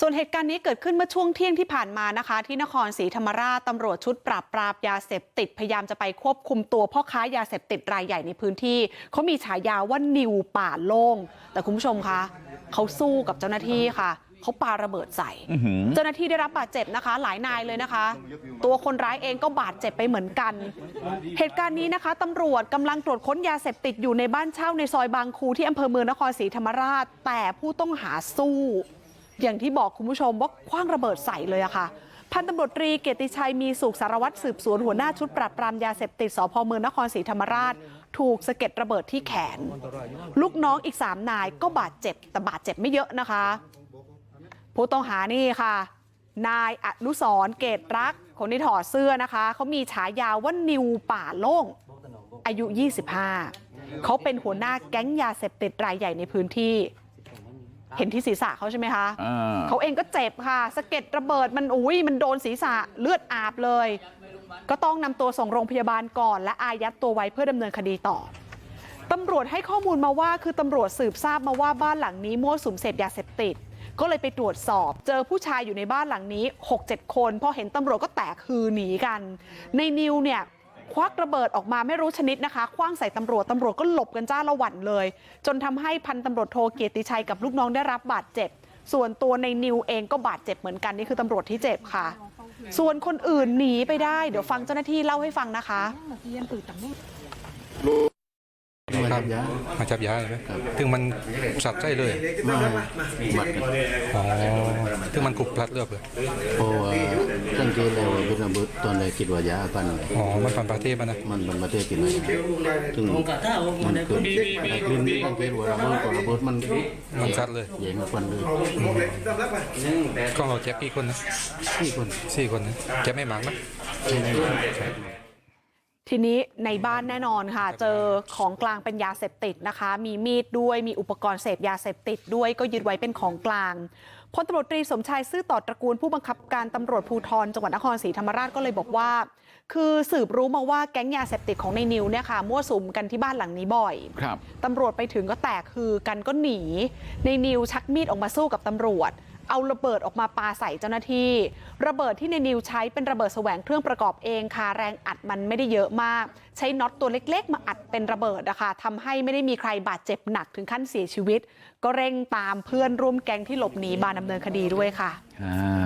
ส่วนเหตุการณ์นี้เกิดขึ้นเมื่อช่วงเที่ยงที่ผ่านมานะคะที่นครศรีธรรมราชตำรวจชุดปราบปรามยาเสพติดพยายามจะไปควบคุมตัวพ่อค้ายาเสพติดรายใหญ่ในพื้นที่เขามีฉายาว่านิวป่าโล่งแต่คุณผู้ชมคะเขาสู้กับเจ้าหน้าที่ค่ะเขาปาระเบิดใส่เจ้าหน้าที่ได้รับบาดเจ็บนะคะหลายนายเลยนะคะ ตัวคนร้ายเองก็บาดเจ็บไปเหมือนกัน เหตุการณ์นี้นะคะตำรวจกำลังตรวจค้นยาเสพติดอยู่ในบ้านเช่าในซอยบางคูที่อำเภอเมืองนครศรีธรรมราช แต่ผู้ต้องหาสู้ อย่างที่บอกคุณผู้ชมว่าคว้างระเบิดใส่เลยอะค่ะพันตำรวจตรีเกียรติชัยมีสุขสารวัตรสืบสวนหัวหน้าชุดปราบปรามยาเสพติดสพเมืองนครศรีธรรมราชถูกสะเก็ดระเบิดที่แขนลูกน้องอีกสามนายก็บาดเจ็บแต่บาดเจ็บไม่เยอะนะคะผู้ต้องหานี่ค่ะ นายอนุสรณ์เกตรักคนที่ถอดเสื้อนะคะเขามีฉายาว่านิวป่าโล่งอายุ 25เขาเป็นหัวหน้าแก๊งยาเสพติดรายใหญ่ในพื้นที่ เห็นที่ศีรษะเขาใช่ไหมคะอ่าเขาเองก็เจ็บค่ะสะเก็ดระเบิดมันอุ้ยมันโดนศีรษะเลือดอาบเลยก็ต้องนำตัวส่งโรงพยาบาลก่อนและอายัดตัวไว้เพื่อดำเนินคดีต่อตำรวจให้ข้อมูลมาว่าคือตำรวจสืบทราบมาว่าบ้านหลังนี้มั่วสุมเสพยาเสพติด ก็เลยไปตรวจสอบ เจอผู้ชายอยู่ในบ้านหลังนี้ 6-7 คนพอเห็นตำรวจก็แตกฮือหนีกัน ในนิวเนี่ย ควักระเบิดออกมาไม่รู้ชนิดนะคะคว้างใส่ตำรวจตำรวจก็หลบกันจ้าละหวันเลย จนทำให้พันตำรวจโทเกียรติชัยกับลูกน้องได้รับบาดเจ็บ ส่วนตัวในนิวเองก็บาดเจ็บเหมือนกันนี่คือตำรวจที่เจ็บค่ะ ส่วนคนอื่นหนีไปได้เดี๋ยวฟังเจ้าหน้าที่เล่าให้ฟังนะคะมาจับยามาจับยาเลยไหมถึงมันสัดใจเลยมาหมัดอ๋อ ถึงมันกรุบพลัดเลือบเลย เพราะว่าตั้งใจแล้วว่าเป็นระเบิดตอนแรกคิดว่ายากันอ๋อ มันผ่านประเทศมันนะมันมันมาเทศกินอะไรถึงมันเกิดลิ้นตั้งใจว่าระเบิดก็ระเบิดมันมันซัดเลยแย่งกับฟันเลยก็เราเจ็บกี่คนนะที่คนสี่คนนะเจ็บไม่หมากนะใช่ไหม ทีนี้ในบ้านแน่นอนค่ะ เจอของกลางเป็นยาเสพติดนะคะ มีมีดด้วยมีอุปกรณ์เสพยาเสพติดด้วยก็ยึดไว้เป็นของกลางพลตำรวจตรีสมชายซื่อต่อตระกูลผู้บังคับการตำรวจภูธรจังหวัดนครศรีธรรมราชก็เลยบอกว่า คือสืบรู้มาว่าแก๊งยาเสพติดของในนิวเนี่ยค่ะมั่วสุมกันที่บ้านหลังนี้บ่อยครับตำรวจไปถึงก็แตกคือกันก็หนีในนิวชักมีดออกมาสู้กับตำรวจ เอาระเบิดออกมาปาใส่เจ้าหน้าที่ ระเบิดที่ในนิวใช้เป็นระเบิดแสวงเครื่องประกอบเองค่ะแรงอัดมันไม่ได้เยอะมาก ใช้น็อตตัวเล็กๆ มาอัดเป็นระเบิดนะคะทำให้ไม่ได้มีใครบาดเจ็บหนักถึงขั้นเสียชีวิต ก็เร่งตามเพื่อนร่วมแก๊งที่หลบหนีมาดำเนินคดีด้วยค่ะอ่า